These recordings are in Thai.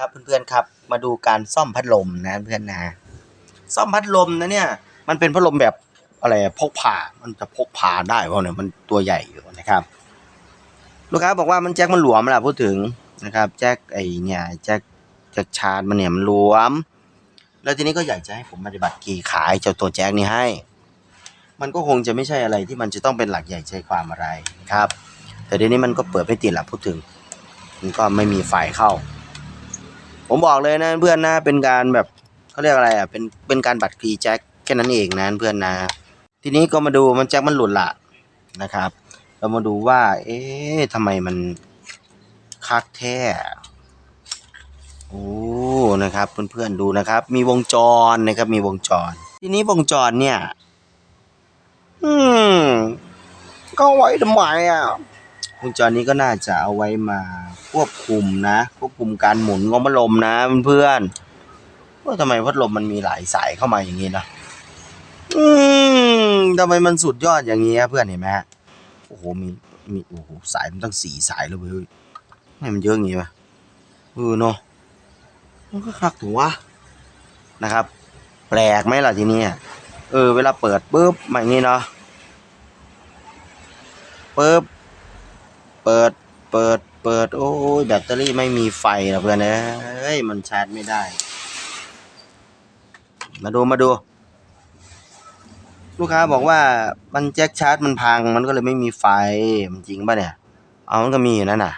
ครับเพื่อนๆครับ มาดูการซ่อมพัดลมนะเพื่อนนะซ่อมพัดลมนะเนี่ย มันเป็นพัดลมแบบอะไรพกพามันจะพกพาได้เพราะเนี่ยมันตัวใหญ่อยู่นะครับ ลูกค้าบอกว่ามันแจ็คมันหลวมแหละพูดถึงนะครับ แจ็คไอเนี่ยแจ็คแจ็คชาร์จมันเนี่ยมันหลวม แล้วทีนี้ก็อยากจะให้ผมปฏิบัติกี่ขายเจ้าตัวแจ็คนี้ให้ มันก็คงจะไม่ใช่อะไรที่มันจะต้องเป็นหลักใหญ่ใจความอะไรครับ แต่เดี๋ยวนี้มันก็เปิดไม่ติดหละพูดถึง มันก็ไม่มีไฟเข้า ผมบอกเลยนะเพื่อนนะเป็นการแบบเขาเรียกอะไรอะเป็นเป็นการบัตรคลีแจ็คแค่นั้นเองนะเพื่อนนะทีนี้ก็มาดูมันแจ็คมันหลุดละนะครับ เรามาดูว่า เอ๊ะทำไมมันคักแท้โอ้นะครับเพื่อนๆดูนะครับ มีวงจรนะครับ มีวงจร ทีนี้วงจรเนี่ย อืม ก็ไว้ทำไมอะ วงจรนี้ก็น่าจะเอาไว้มาควบคุมนะ ควบคุมการหมุนของพัดลมนะเพื่อนๆว่าทำไมพัดลมมันมีหลายสายเข้ามาอย่างนี้นะอืมทำไมมันสุดยอดอย่างนี้เพื่อนเห็นไหมฮะโอ้โหมีมีโอ้โหสายมันตั้งสี่สายเลยเว้ยทำไมมันเยอะอย่างนี้วะเออเนาะมันก็คักถูกวะนะครับ แปลกไหมล่ะทีนี้เออ เวลาเปิดปุ๊บมาอย่างนี้เนาะปุ๊บ เปิด เปิด เปิด โอ้ยแบตเตอรี่ไม่มีไฟนะเพื่อนเอ้ย มันชาร์จไม่ได้ มาดูมาดู ลูกค้าบอกว่ามันแจ็คชาร์จมันพัง มันก็เลยไม่มีไฟ มันจริงป่ะเนี่ย เอามันก็มีนั่นน่ะ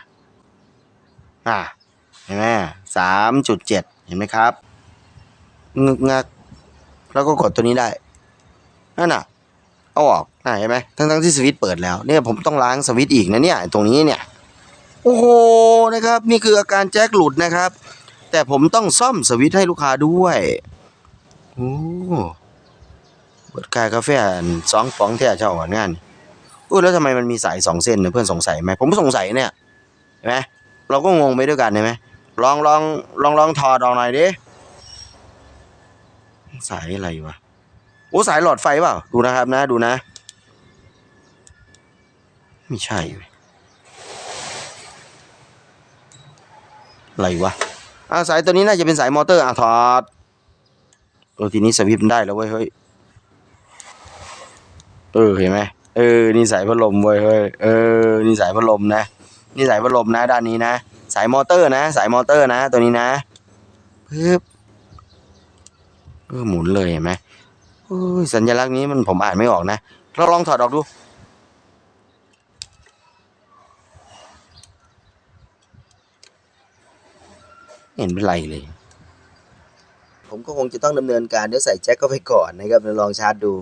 อะ เห็นไหมสามจุดเจ็ด เห็นไหมครับ งึกงัก แล้วก็กดตัวนี้ได้ นั่นน่ะ เอาออก เห็นไหมทั้งทั้งๆที่สวิตช์เปิดแล้วเนี่ยผมต้องล้างสวิตช์อีกนะเนี่ยตรงนี้เนี่ยโอ้โหนะครับนี่คืออาการแจ็คหลุดนะครับ แต่ผมต้องซ่อมสวิตช์ให้ลูกค้าด้วยโอ้เปิดกายกาแฟสองฟองแท้เจ้าอ่อนงานอุ้ยแล้วทำไมมันมีสายสองเส้นเนี่ยเพื่อนสงสัยไหมผมก็สงสัยเนี่ยเห็นไหมเราก็งงไปด้วยกันเห็นไหมลองลองลองลองถอดออกหน่อยดิสายอะไรวะโอ้สายหลอดไฟเปล่าดูนะครับนะดูนะ ไม่ใช่อะไรวะอ่าสายตัวนี้น่าจะเป็นสายมอเตอร์อะถอดเออทีนี้สวิตช์มันได้แล้วเว้ยเฮ้ยเออเห็นไหมเออนี่สายพัดลมเว้ยเฮ้ยเออนี่สายพัดลมนะนี่สายพัดลมนะ ด้านนี้นะ สายมอเตอร์นะ สายมอเตอร์นะ ตัวนี้นะปึ๊บเออหมุนเลยเห็นไหมโอ้ยสัญลักษณ์นี้มันผมอ่านไม่ออกนะ เราลองถอดออกดู เห็นเป็นไรเลย ผมก็คงจะต้องดำเนินการเดี๋ยวใส่แจ็คเข้าไปก่อนนะครับลองชาร์จดู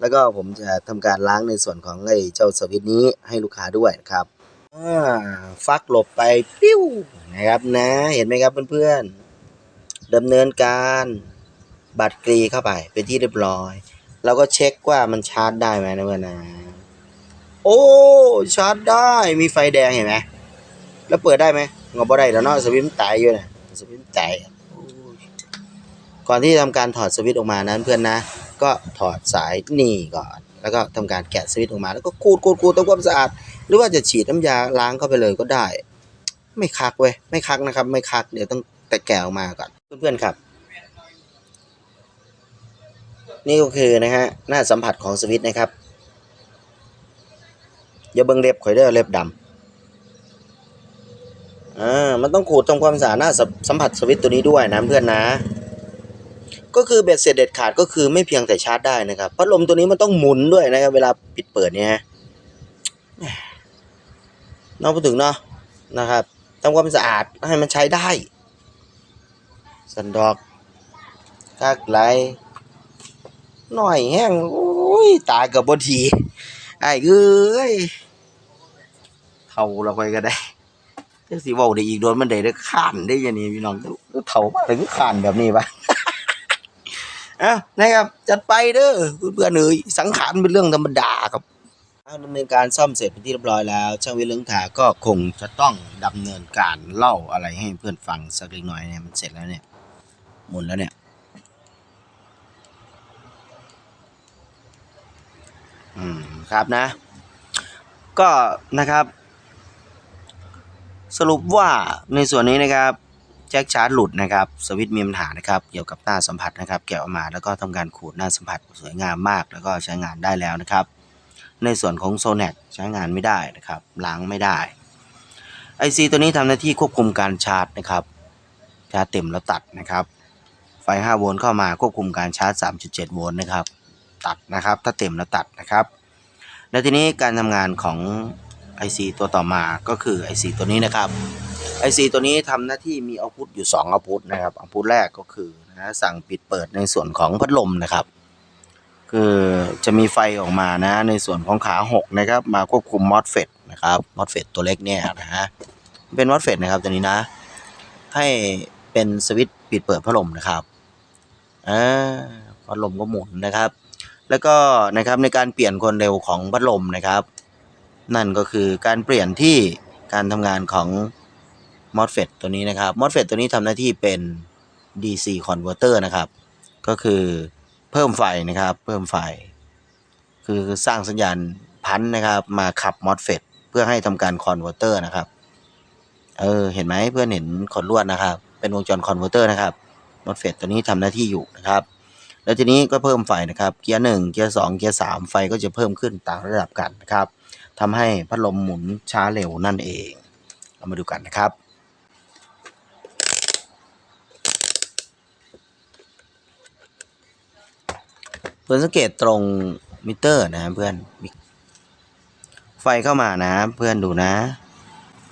แล้วก็ผมจะทำการล้างในส่วนของไอ้เจ้าสวิตช์นี้ให้ลูกค้าด้วยนะครับฟักหลบไปปิ้วนะครับนะเห็นไหมครับเพื่อนๆดำเนินการบัตรกรีเข้าไปเป็นที่เรียบร้อย แล้วก็เช็คว่ามันชาร์จได้ไหมนะเพื่อนนะโอ้ชาร์จได้มีไฟแดงเห็นไหมแล้วเปิดได้ไหมงอบ่ได้แล้วเนาะสวิตช์ตายอยู่นะ สวิตช์มันตายโอ้ยก่อนที่จะทำการถอดสวิตช์ออกมานั้นเพื่อนนะ ก็ถอดสายนี่ก่อน แล้วก็ทำการแกะสวิตช์ออกมา แล้วก็ขูดขูดขูดทำความสะอาด หรือว่าจะฉีดน้ำยาล้างเข้าไปเลยก็ได้ ไม่คักเว้ยไม่คักนะครับ ไม่คักเดี๋ยวต้องแต่แกะออกมาก่อนเพื่อนๆครับ นี่ก็คือนะฮะหน้าสัมผัสของสวิตช์นะครับอย่าเบิ่งเล็บข่อยเด้อเล็บดำ อ่ามันต้องขูดทำความสะอาดหน้าสัมผัสสวิตช์ตัวนี้ด้วยนะเพื่อนนะ ก็คือเบ็ดเสร็จเด็ดขาดก็คือไม่เพียงแต่ชาร์จได้นะครับพัดลมตัวนี้มันต้องหมุนด้วยนะครับเวลาปิดเปิดเนี่ยนองพูดถึงเนาะนะครับทำความสะอาดให้มันใช้ได้สันดอกคักไหลหน่อยแห้งโอ้ยตายกับบทีไอ้เอ้ยเท่าเราไปก็ได้ จังสิเว้าได้อีกโดนมันได้ได้ข้านได้ยังนี้พี่น้องเท่ามาถึงข้านแบบนี้ปะอะนะครับจัดไปเด้อเพื่อนเอ้ยสังขารเป็นเรื่องธรรมดาครับเอาดำเนินการซ่อมเสร็จเป็นที่เรียบร้อยแล้ว ช่างวิทย์เลืองถาก็คงจะต้องดำเนินการเล่าอะไรให้เพื่อนฟังสักเล็กน้อยเนี่ยมันเสร็จแล้วเนี่ยหมุนแล้วเนี่ยอืมครับนะ ก็นะครับ สรุปว่าในส่วนนี้นะครับแจ็คชาร์จหลุดนะครับสวิตช์มีปัญหานะครับเกี่ยวกับหน้าสัมผัสนะครับแกะออกมาแล้วก็ทำการขูดหน้าสัมผัสสวยงามมาก แล้วก็ใช้งานได้แล้วนะครับ ในส่วนของโซเน c ใช้งานไม่ได้นะครับล้างไม่ได้ IC ตัวนี้ทำหน้าที่ควบคุมการชาร์จนะครับชาร์จเต็มแล้วตัดนะครับ ไฟ 5 โวลต์เข้ามาควบคุมการชาร์จ 3.7 โวลต์นะครับ ตัดนะครับ ถ้าเต็มแล้วตัดนะครับ และทีนี้การทำงานของ IC ตัวต่อมาก็คือ IC ตัวนี้นะครับ IC ตัวนี้ทำหน้าที่มีเอาพุทอยู่ 2 เอาพุทนะครับเอาพุทแรกก็คือนะสั่งปิดเปิดในส่วนของพัดลมนะครับ คือจะมีไฟออกมานะ ในส่วนของขา6นะครับ มาควบคุมมอสเฟตนะครับมอสเฟตตัวเล็กเนี่ยนะฮะเป็นมอสเฟตนะครับตัวนี้นะ ให้เป็นสวิตช์ปิดเปิดพัดลมนะครับอ่าพัดลมก็หมุนนะครับ แล้วก็นะครับในการเปลี่ยนความเร็วของพัดลมนะครับ นั่นก็คือการเปลี่ยนที่การทำงานของ MOSFET ตัวนี้นะครับ MOSFET ตัวนี้ทำหน้าที่เป็น DC converter นะครับ ก็คือเพิ่มไฟนะครับ เพิ่มไฟ คือสร้างสัญญาณพันนะครับ มาขับ MOSFET เพื่อให้ทำการ converter นะครับ เออ เห็นไหมเพื่อนเห็นขดลวดนะครับ เป็นวงจร converter นะครับ MOSFET ตัวนี้ทำหน้าที่อยู่นะครับ แล้วทีนี้ก็เพิ่มไฟนะครับ เกียร์หนึ่งเกียร์สองเกียร์สามไฟก็จะเพิ่มขึ้นตามระดับกันนะครับ ทำให้พัดลมหมุนช้าเร็วนั่นเอง เรามาดูกันนะครับเพื่อนสังเกตตรงมิเตอร์นะเพื่อนไฟเข้ามานะ เพื่อนดูนะ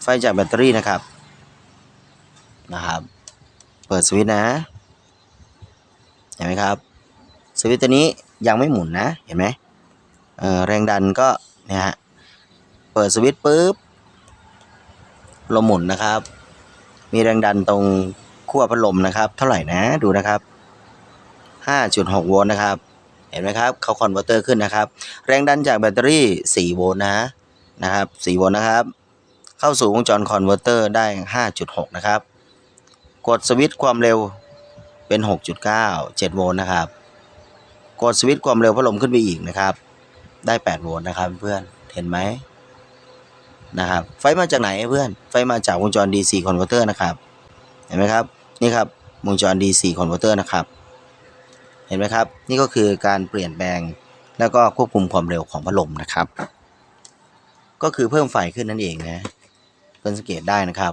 ไฟจากแบตเตอรี่นะครับนะครับ เปิดสวิตช์นะ เห็นไหมครับ สวิตช์ตัวนี้ยังไม่หมุนนะ เห็นไหมเออแรงดันก็เนี่ยฮะ เปิดสวิตช์ปุ๊บลมหมุนนะครับ มีแรงดันตรงขั้วพัดลมนะครับ เท่าไหร่นะดูนะครับ 5.6 โวลต์นะครับ เห็นไหมครับเขาคอนเวอร์เตอร์ขึ้นนะครับ แรงดันจากแบตเตอรี่ 4 โวลต์นะนะครับ 4 โวลต์นะครับ เข้าสู่วงจรคอนเวอร์เตอร์ได้ 5.6 นะครับ กดสวิตช์ความเร็วเป็น 6.9 7 โวลต์นะครับ กดสวิตช์ความเร็วพัดลมขึ้นไปอีกนะครับ ได้ 8 โวลต์นะครับเพื่อน เห็นไหม นะครับ ไฟมาจากไหนเพื่อน ไฟมาจากวงจร DC converter นะครับ เห็นไหมครับ นี่ครับวงจร DC converter นะครับ เห็นไหมครับ นี่ก็คือการเปลี่ยนแปลงแล้วก็ควบคุมความเร็วของพัดลมนะครับ ก็คือเพิ่มไฟขึ้นนั่นเองนะเพื่อนสังเกตได้นะครับ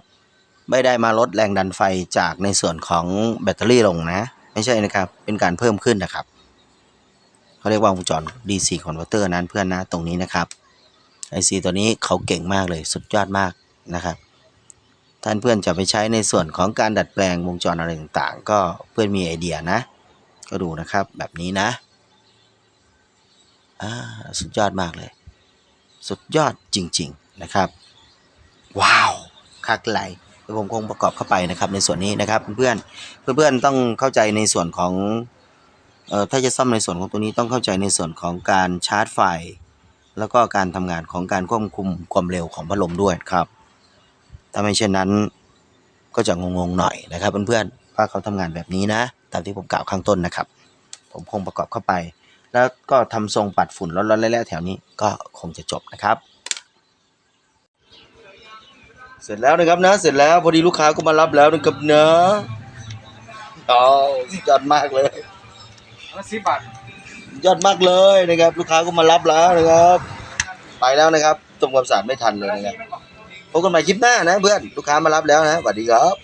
ไม่ได้มาลดแรงดันไฟจากในส่วนของแบตเตอรี่ลงนะ ไม่ใช่นะครับ เป็นการเพิ่มขึ้นนะครับเขาเรียกว่าวงจร DC converter นั้นเพื่อนนะตรงนี้นะครับ IC ตัวนี้เขาเก่งมากเลยสุดยอดมากนะครับ ท่านเพื่อนจะไปใช้ในส่วนของการดัดแปลงวงจรอะไรต่างๆ ก็เพื่อนมีไอเดียนะ ก็ดูนะครับแบบนี้นะอ่าสุดยอดมากเลย สุดยอดจริง ๆนะครับ ว้าวคักไหลผมคงประกอบเข้าไปนะครับในส่วนนี้นะครับเพื่อนเพื่อนๆต้องเข้าใจในส่วนของเอ่อถ้าจะซ่อมในส่วนของตัวนี้ต้องเข้าใจในส่วนของการชาร์จไฟ แล้วก็การทำงานของการควบคุมความเร็วของพัดลมด้วยครับ ถ้าไม่เช่นนั้นก็จะงงๆหน่อยนะครับเพื่อนๆว่าเขาทำงานแบบนี้นะ ตามที่ผมกล่าวข้างต้นนะครับ ผมคงประกอบเข้าไป แล้วก็ทำทรงปัดฝุ่นร้อนๆแล้วๆแถวนี้ก็คงจะจบนะครับ เสร็จแล้วนะครับนะ เสร็จแล้วพอดีลูกค้าก็มารับแล้วนะครับเนอะอ๋อยอดมากเลยสิบบาท ยอดมากเลยนะครับ ลูกค้าก็มารับแล้วนะครับ ไปแล้วนะครับตรงความสะอาดไม่ทันเลยนะครับพบกันใหม่คลิปหน้านะเพื่อนลูกค้ามารับแล้วนะสวัสดีครับ